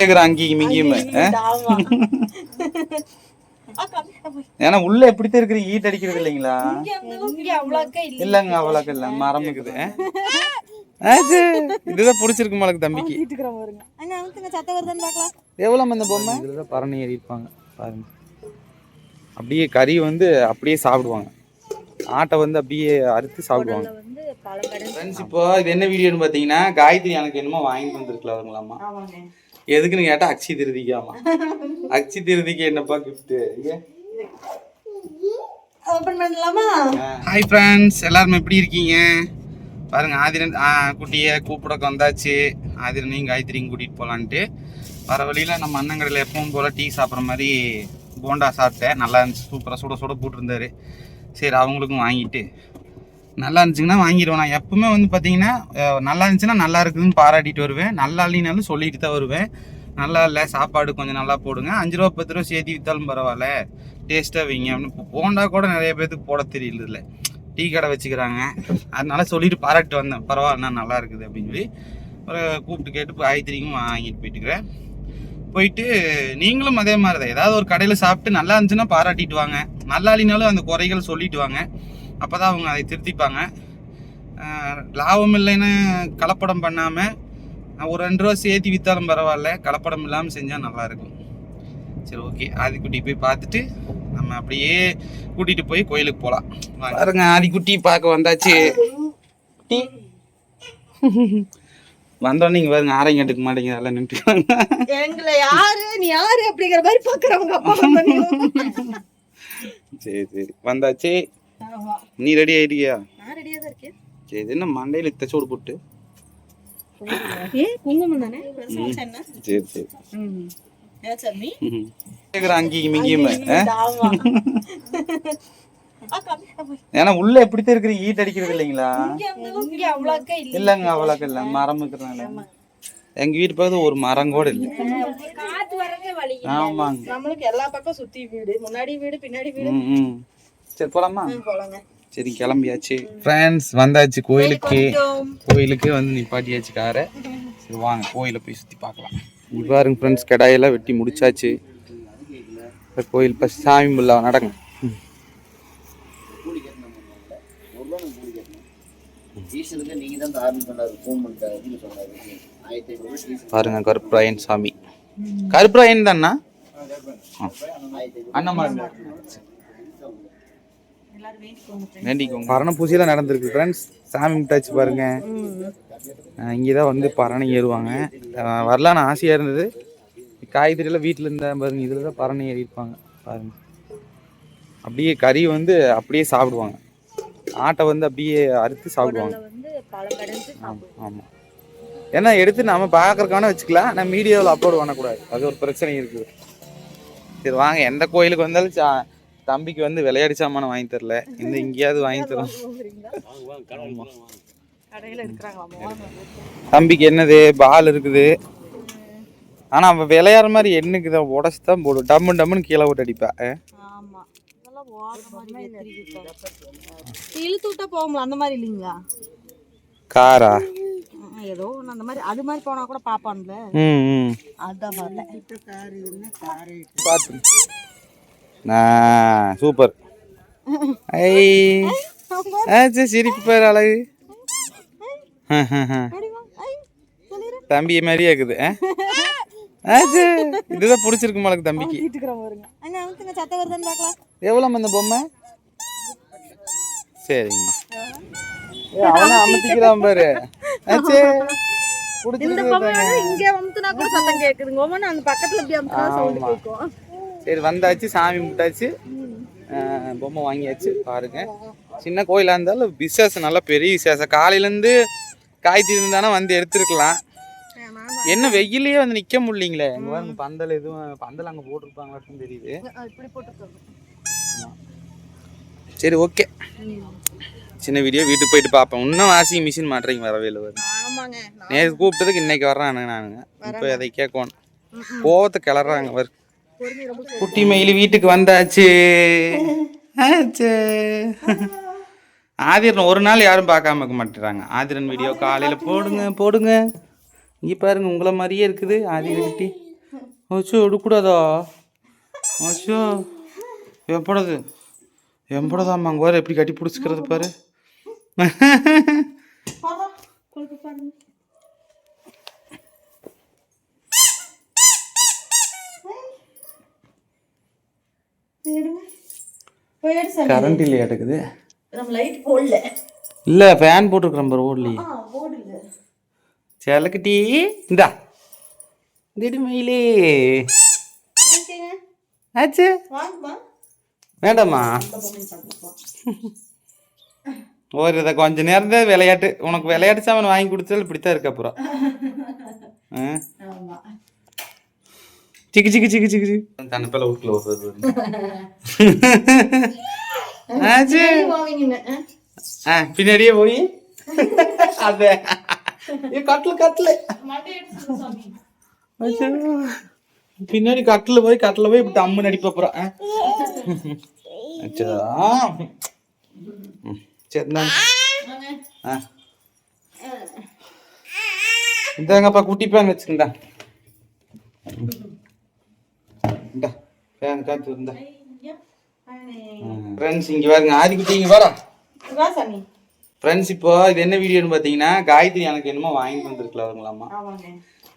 கேக்குறான் அங்கேயும் இங்கேயும் ஏன்னா உள்ள எப்படித்தான் இருக்கிறீங்க ஈட் அடிக்கிறது இல்லைங்களா? இல்லங்க அவ்வளோக்கு இல்ல. மரம் இருக்குது இதுதான் பிடிச்சிருக்கு மலக்கு தம்பிக்கு. எவ்வளோ இந்த பொம்மை? இதில் தான் பரணி ஏறி இருப்பாங்க பாருங்க. அப்படியே கறி வந்து அப்படியே சாப்பிடுவாங்க. ஆட்டை வந்து அப்படியே அறுத்து சாப்பிடுவாங்க. வந்து பல கடை ஃப்ரெண்ட்ஸ் இப்போ இது என்ன வீடியோன்னு பார்த்தீங்கன்னா காயத்ரி எனக்கு என்னமோ வாங்கிட்டு வந்துருக்கலாம் அவங்களாமா ஆமாங்க. எதுக்குன்னு கேட்டால் அக்ஷி திருதிக்காமா அக்ஷி திருதிக்கு என்னப்பா கிஃப்ட்டு ஓபன் பண்ணலாமா? ஹாய் ஃப்ரெண்ட்ஸ் எல்லாரும் எப்படி இருக்கீங்க? பாருங்க ஆதிரன் குட்டியை கூப்பிடக்க வந்தாச்சு. ஆதிரனையும் காயத்ரியும் கூட்டிகிட்டு போகலான்ட்டு வர வழியில் நம்ம அண்ணன் கடையில் எப்பவும் போல் டீ சாப்பிட்ற மாதிரி போண்டா சாப்பிட்டேன். நல்லா இருந்துச்சு சூப்பராக சுட சுட போட்டிருந்தாரு. சரி அவங்களுக்கும் வாங்கிட்டு நல்லா இருந்துச்சுங்கன்னா வாங்கிடுவேன் நான் எப்பவுமே வந்து பார்த்தீங்கன்னா நல்லா இருந்துச்சுன்னா நல்லா இருக்குதுன்னு பாராட்டிட்டு வருவேன். நல்லா இல்லைனாலும் சொல்லிட்டு தான் வருவேன். நல்லா இல்லை சாப்பாடு கொஞ்சம் நல்லா போடுங்க. அஞ்சு ரூபா பத்து ரூபா சேர்த்து விற்றாலும் பரவாயில்ல. டேஸ்ட்டாக வைங்க. அப்படின்னு போண்டா கூட நிறைய பேர்த்துக்கு போட தெரியல டீ கடை வச்சுக்கிறாங்க. அதனால சொல்லிட்டு பாராட்டு வந்தேன். பரவாயில்லண்ணா நல்லா இருக்குது அப்படின்னு சொல்லி. ஒரு கூப்பிட்டு கேட்டு இப்போ ஆயத்திரிக்கும் வாங்கிட்டு போயிட்டுக்கிறேன். போயிட்டு நீங்களும் அதே மாதிரி தான் ஏதாவது ஒரு கடையில் சாப்பிட்டு நல்லா இருந்துச்சுன்னா பாராட்டிட்டு வாங்க. நல்லா இல்லைனாலும் அந்த குறைகள் சொல்லிட்டு வாங்க. அப்போ தான் அவங்க அதை திருத்திப்பாங்க. லாபம் இல்லைன்னு கலப்படம் பண்ணாமல் ஒரு ரெண்டு ரூபா சேர்த்து விற்றாலும் பரவாயில்ல கலப்படம் இல்லாமல் செஞ்சால் நல்லாயிருக்கும் சரி ஓகே. ஆதிக்குட்டி போய் பார்த்துட்டு நம்ம அப்படியே கூட்டிட்டு போய் கோயிலுக்கு போகலாம் பாருங்க ஆதிக்குட்டி பார்க்க வந்தாச்சு. குட்டி. வந்தோடனே இங்கே பாருங்க ஆரையும் கட்டுக்க மாட்டேங்க அதெல்லாம் நின்றுட்டு எங்களை யாரு? நீ யாரு? அப்படிங்கிற மாதிரி பாக்குறவங்க அப்பா சரி சரி. வந்தாச்சு. நீ ரெடி ஆயிட்டியா? நான் ரெடியா தான் இருக்கேன். சரி இது என்ன மண்டையில் இத்தச்சோடு போட்டு? ஏ குங்குமம் தானே? பிரசவம் என்ன சரி சரி. ஏன்னா உள்ள எப்படித்தான் இருக்கிறீங்க ஈட் அடிக்கிறது இல்லைங்களா? இங்க அவ்வளோக்கா இல்ல. இல்லைங்க அவ்வளோக்கு இல்லை. மரம் இருக்கிறனால எங்க வீட்டு பக்கத்துல ஒரு மரம் கூட இல்லை. காத்து வரவே வழி ஆமாங்க. நம்மளுக்கு எல்லா பக்கம் சுத்தி வீடு முன்னாடி வீடு பின்னாடி வீடு. சரி போலாமா? சரி கிளம்பியாச்சு. ஃப்ரெண்ட்ஸ் வந்தாச்சு கோயிலுக்கு. கோயிலுக்கு வந்து நிப்பாட்டியாச்சு காரை. சரி வாங்க கோயிலை போய் சுற்றி பார்க்கலாம். பாருங்க ஃப்ரெண்ட்ஸ் கடாயெல்லாம் வெட்டி முடிச்சாச்சு. இப்ப கோயில் ஃபஸ்ட் சாமி முல்லா நடங்க ம். ஈஸ்வருக்கு நீங்க தான்? ஆரம்பி பண்ணாரு வேண்டிக்கோங்க பரண பூஜையெல்லாம் நடந்திருக்கு ஃப்ரெண்ட்ஸ் சாமி முட்டாச்சு பாருங்க. இங்கே தான் வந்து பரணை ஏறுவாங்க. வரலான்னு ஆசையாக இருந்தது. காய்கறியெல்லாம் வீட்டில் இருந்தா பாருங்க இதில் தான் பரணை ஏறியிருப்பாங்க பாருங்க. அப்படியே கறி வந்து அப்படியே சாப்பிடுவாங்க. ஆட்டை வந்து அப்படியே அறுத்து சாப்பிடுவாங்க. வந்து பல கடைஞ்சு ஆமாம் ஆமாம் ஏன்னா எடுத்து நம்ம பார்க்கறக்கான வச்சுக்கலாம். நம்ம மீடியாவில் அப்லோட் பண்ணக்கூடாது. அது ஒரு பிரச்சனை இருக்குது. சரி வாங்க எந்த கோயிலுக்கு வந்தாலும் சா- தம்பிக்கு வந்து விளையாடி சாமானம் வாங்கி தரல. இந்த எங்கேயாவது வாங்கி தரோம் தம்பிக்கு என்னது? பால் இருக்குது. ஆனால் அவன் விளையாடுற மாதிரி என்னைக்கு தான் உடச்சி தான் போடும் டம்மு டம்முன்னு கீழே விட்டு அடிப்பா. அஹ். ஆமா. இதெல்லாம் ஓடுற மாதிரி இழுத்து விட்டா போகும்ல அந்த மாதிரி இல்லைங்களா? காரா? ஏதோ ஒண்ணு அந்த மாதிரி. அது மாதிரி போனா கூட பாப்பான்ல ம் ம். அதான் வரல பார்த்து சூப்பர். ஐ சரி சிரிப்பு பேர் அழகு. தம்பி மாதிரியே இருக்குது ஆ? ஆ சரி. இதுதான் பிடிச்சிருக்கு மலக்கு தம்பிக்கு. எவ்வளோ இந்த பொம்மை? சரிங்கம்மா. அவனே அமர்த்திக்கிறான் பாரு. ஆ சரி. இந்த பிடிச்சிருக்கு இங்க அமுத்துனா கூட சத்தம் கேக்குதுங்க. அந்த பக்கத்துல இப்படி அமுத்துனா சவுண்ட். கேட்கும் சரி வந்தாச்சு சாமி முட்டாச்சு பொம்மை வாங்கியாச்சு பாருங்க. சின்ன கோயிலாக இருந்தாலும் விசேஷம் நல்லா பெரிய விசேஷம். காலையிலேருந்து காய்ச்சி இருந்தானா வந்து எடுத்துருக்கலாம். என்ன வெயிலையே வந்து நிற்க முடியலீங்களே? இங்கே பாருங்க பந்தல் எதுவும் பந்தல் அங்கே போட்டிருப்பாங்களான்னு தெரியுது. சரி ஓகே. சின்ன வீடியோ வீட்டுக்கு போயிட்டு பார்ப்பேன் இன்னும் வாஷிங் மிஷின் மாட்டுறீங்க வரவே இல்லை நேற்று கூப்பிட்டதுக்கு இன்னைக்கு வர்றான் நானுங்க இப்போ அதை கேட்கணும். கோவத்தை கிளறாங்க பாரு. குட்டி மயிலு வீட்டுக்கு வந்தாச்சு. ஆதிரன் ஒரு நாள் யாரும் பார்க்காம இருக்க மாட்டேறாங்க. ஆதிரன் வீடியோ காலையில் போடுங்க போடுங்க. இங்கே பாருங்க உங்களை மாதிரியே இருக்குது ஆதிரன் குட்டி. அச்சோ எடுக்கூடாதா அச்சோ. எப்படது எப்படதாம்மா அங்கே எப்படி கட்டி பிடிச்சிக்கிறது பாரு பாப்பா கொடுத்து பாருங்க எடுங்க போய் எடு சாமி கரண்ட் இல்லையா இருக்குது நம்ம லைட் போடல. இல்லை ஃபேன் போட்டிருக்கிறேன் பாரு ஓடலையே ஆ போடல செலக்குட்டி இந்தா. திடி மயிலே ஓகேங்க ஆச்சு பார்ப்போம் ஒரு இதை கொஞ்ச நேரம் தான் விளையாட்டு. உனக்கு விளையாட்டு சாமான் வாங்கி கொடுத்தாலும் இப்படித்தான் இருக்கு அப்புறம். ஆ? சிக்கு சிக்கு சிக்கு சிக்கு தனப்பில் வீட்டில் ஆ பின்னாடியே போய். அதே கட்டில் கட்டில். மண்டை எடுத்து சாமி. அச்சோ. பின்னாடி கட்டில் போய் கட்டில் போய் இப்படி அம்மு நடிப்ப. ஆ. இந்தாங்கப்பா குட்டி பேன் வச்சுருந்தா இந்தா பேன் காத்து இருந்தா ஃப்ரெண்ட்ஸ் இங்கே பாருங்க ஆதிக்குட்டி இங்கே வாடா. வா சாமி. ஃப்ரெண்ட்ஸ் இப்போ இது என்ன வீடியோன்னு பார்த்தீங்கன்னா காயத்ரி எனக்கு என்னமோ வாங்கி வந்துருக்கலாங்களாமா ஆமாங்க.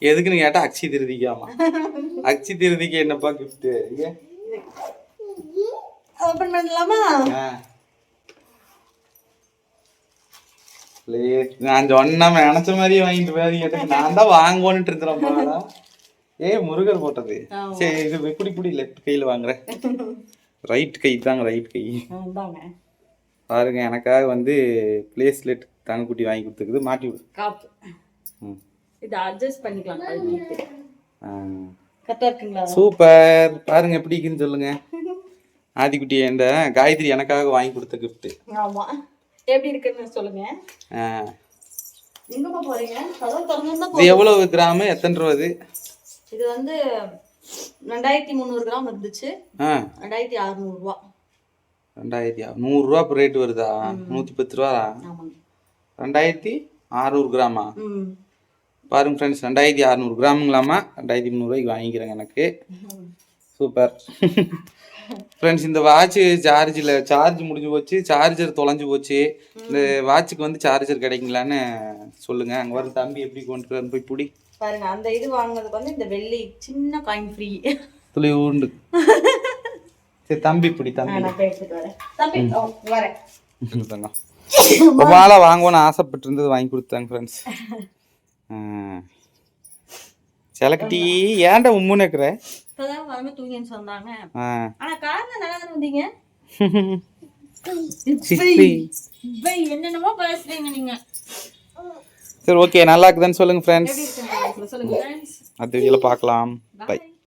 எதுக்குன்னு கேட்டால் அக்ஷி திருதிக்காமா அக்ஷி திருதிக்கு என்னப்பா கிஃப்ட்டு ஓபன் பண்ணலாமா? நான் சொன்ன நினைச்ச மாதிரியே வாங்கிட்டு போய் கேட்டேன் நான் தான் வாங்குவோன்ட்டு இருக்கிறேன் ஏ முருகர் போட்டது. சரி இது இப்படி இப்படி லெஃப்ட் கையில் வாங்குறேன் ரைட் கை தாங்க ரைட் கை. பாருங்க எனக்காக வந்து பிளேஸ்லெட் தங்கக்குட்டி வாங்கி கொடுத்துருக்குது. மாட்டி விடு. காப்பு. ம். இது அட்ஜஸ்ட் பண்ணிக்கலாம். சூப்பர். பாருங்க எப்படி இருக்குன்னு சொல்லுங்க. ஆதிக்குட்டி இந்த காயத்ரி எனக்காக வாங்கி கொடுத்த கிஃப்ட் ஆமா. எப்படி இருக்குன்னு சொல்லுங்க. இது எவ்வளவு கிராமு? எத்தனை ரூபா இது வந்து ரெண்டாயிரத்தி முந்நூறு கிராம் இருந்துச்சு. ரெண்டாயிரத்தி அறுநூறு ரூபா ரெண்டாயிரத்தி நூறுரூவா இப்போ ரேட் வருதா? நூற்றி பத்து ரூபா? ரெண்டாயிரத்தி அறநூறு கிராமா? பாருங்க ஃப்ரெண்ட்ஸ் ரெண்டாயிரத்தி அறநூறு கிராமுங்களாமா? ரெண்டாயிரத்தி முந்நூறுவாய்க்கு வாங்கிக்கிறேங்க எனக்கு. சூப்பர். ஃப்ரெண்ட்ஸ் இந்த வாட்ச் சார்ஜில் சார்ஜ் முடிஞ்சு போச்சு சார்ஜர் தொலைஞ்சு போச்சு. இந்த வாட்சுக்கு வந்து சார்ஜர் கிடைக்குங்களான்னு சொல்லுங்க. அங்கே வர தம்பி எப்படி கொண்டு வந்து போய் பிடி. பாருங்க அந்த இது வாங்கினதுக்கு வந்து இந்த வெள்ளி சின்ன காயின் ஃப்ரீ துளி உண்டு சரி தம்பி பிடி தம்பி. வரேன். தம்பி ரொம்ப நாளாக வாங்கணும்னு ஆசைப்பட்டு இருந்தது வாங்கி கொடுத்தாங்க ஃப்ரெண்ட்ஸ் சிலக்கட்டி ஏன்டா உம்முன்னு இருக்கிற இப்பதான் வரமே தூங்கின்னு சொன்னாங்க ஆனா காரணம் நல்லா தானே வந்தீங்க? என்னென்னமோ பேசுறீங்க நீங்க. சரி ஓகே நல்லா இருக்குதுன்னு சொல்லுங்க ஃப்ரெண்ட்ஸ். அடுத்த வீடியோவில் பார்க்கலாம். பை.